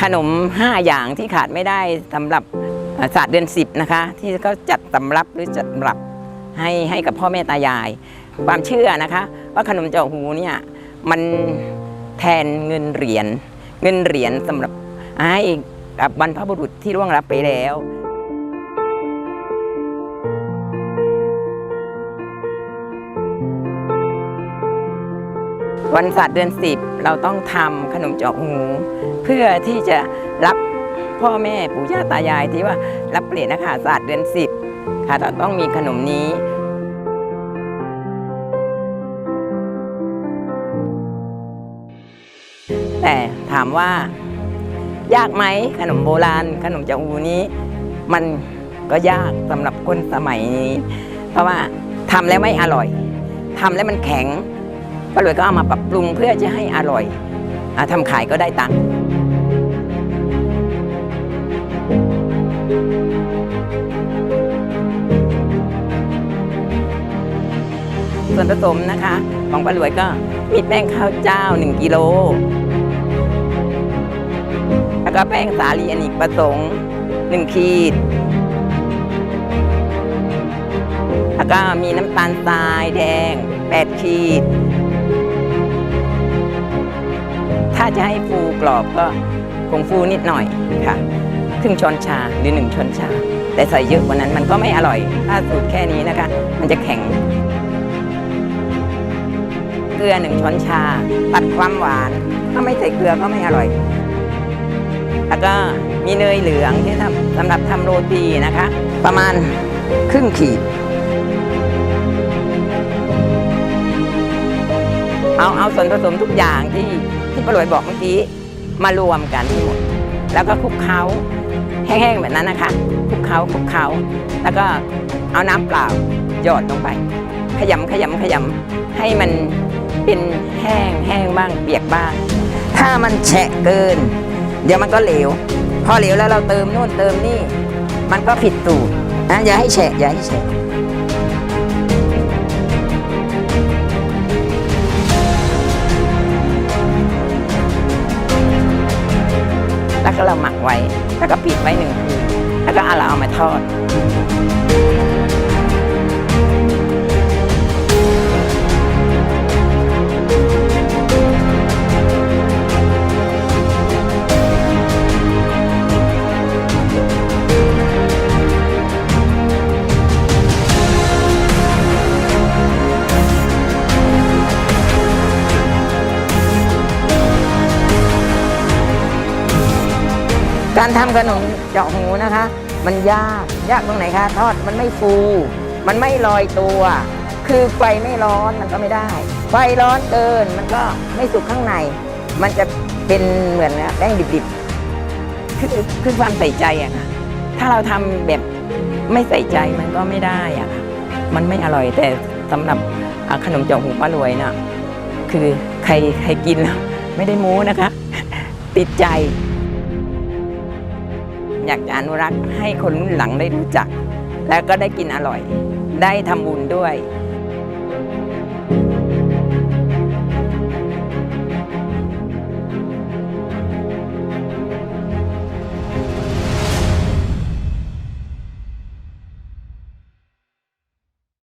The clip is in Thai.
ขนม 5 อย่างที่ขาดไม่ได้สำหรับศาสตร์เดือน 10 นะคะ ที่เขาจัดสำรับหรือจัดสำรับให้ให้กับพ่อแม่ตายาย ความเชื่อนะคะ ว่าขนมเจาะหูเนี่ยมันแทนเงินเหรียญเงินเหรียญสำหรับให้กับบรรพบุรุษที่ร่วงรับไปแล้ว วันศาสตร์เดือนสิบเราต้องทำขนมเจาะหู เพื่อที่จะรับพ่อแม่ปู่ย่าตายายที่ว่ารับเปลี่ยนนะคะศาสตร์เดือนสิบค่ะเราต้องมีขนมนี้แต่ถามว่ายากไหมขนมโบราณ ขนมเจาะหูนี้ มันก็ยากสำหรับคนสมัยนี้ เพราะว่าทำแล้วไม่อร่อยทำแล้วมันแข็ง ป้ารวยก็เอามาปรับปรุงเพื่อจะให้อร่อยอทำขายก็ได้ตังค์ส่วนผสมนะคะ ของป้ารวยก็มีแป้งข้าวเจ้า 1 กิโล แล้วก็แป้งสาลีอเนกประสงค์ 1 ขีด แล้วก็มีน้ำตาลทรายแดง 8 ขีด ถ้าจะให้ฟูกรอบก็คงฟูนิดหน่อยค่ะครึ่งช้อนชาหรือหนึ่งช้อนชา แต่ใส่เยอะกว่านั้นมันก็ไม่อร่อย ถ้าสูตรแค่นี้นะคะ มันจะแข็ง เกลือหนึ่งช้อนชา ตัดความหวาน ถ้าไม่ใส่เกลือก็ไม่อร่อย แล้วก็มีเนยเหลืองที่ทำสำหรับทำโรตีนะคะ ประมาณครึ่งขีดเอาเอาส่วนผสมทุกอย่างที่ ที่ป้ารวยบอกเมื่อกี้มารวมกันที่หมดแล้วก็คลุกเคล้าแห้งๆแบบนั้นนะคะคลุกเคล้าคลุกเคล้าแล้วก็เอาน้ำเปล่าหยอดลงไป ขยำขยำขยำให้มันเป็นแห้งแห้งบ้างเปียกบ้าง ถ้ามันแฉะเกิน เดี๋ยวมันก็เหลว พอเหลวแล้วเราเติมนู่นเติมนี่ มันก็ผิดสูตรนะอย่าให้แฉะอย่าให้แฉะ เราหมักไว้ แล้วก็ปิดไว้หนึ่งคืน แล้วก็เอาเราเอามาทอด การทำขนมเจาะหูนะคะ มันยากยากตรงไหนคะทอดมันไม่ฟู มันไม่ลอยตัว คือไฟไม่ร้อนมันก็ไม่ได้ ไฟร้อนเกินมันก็ไม่สุกข้างใน มันจะเป็นเหมือนแป้งดิบๆคือคือความใส่ใจอะค่ะถ้าเราทำแบบไม่ใส่ใจมันก็ไม่ได้อะค่ะมันไม่อร่อยแต่สำหรับขนมเจาะหูป้ารวยน่ะคือใครใครกินแล้วไม่ได้ม้นะคะ ติดใจ อยากจะอนุรักษ์ให้คนรุ่นหลังได้รู้จัก แล้วก็ได้กินอร่อย ได้ทำบุญด้วย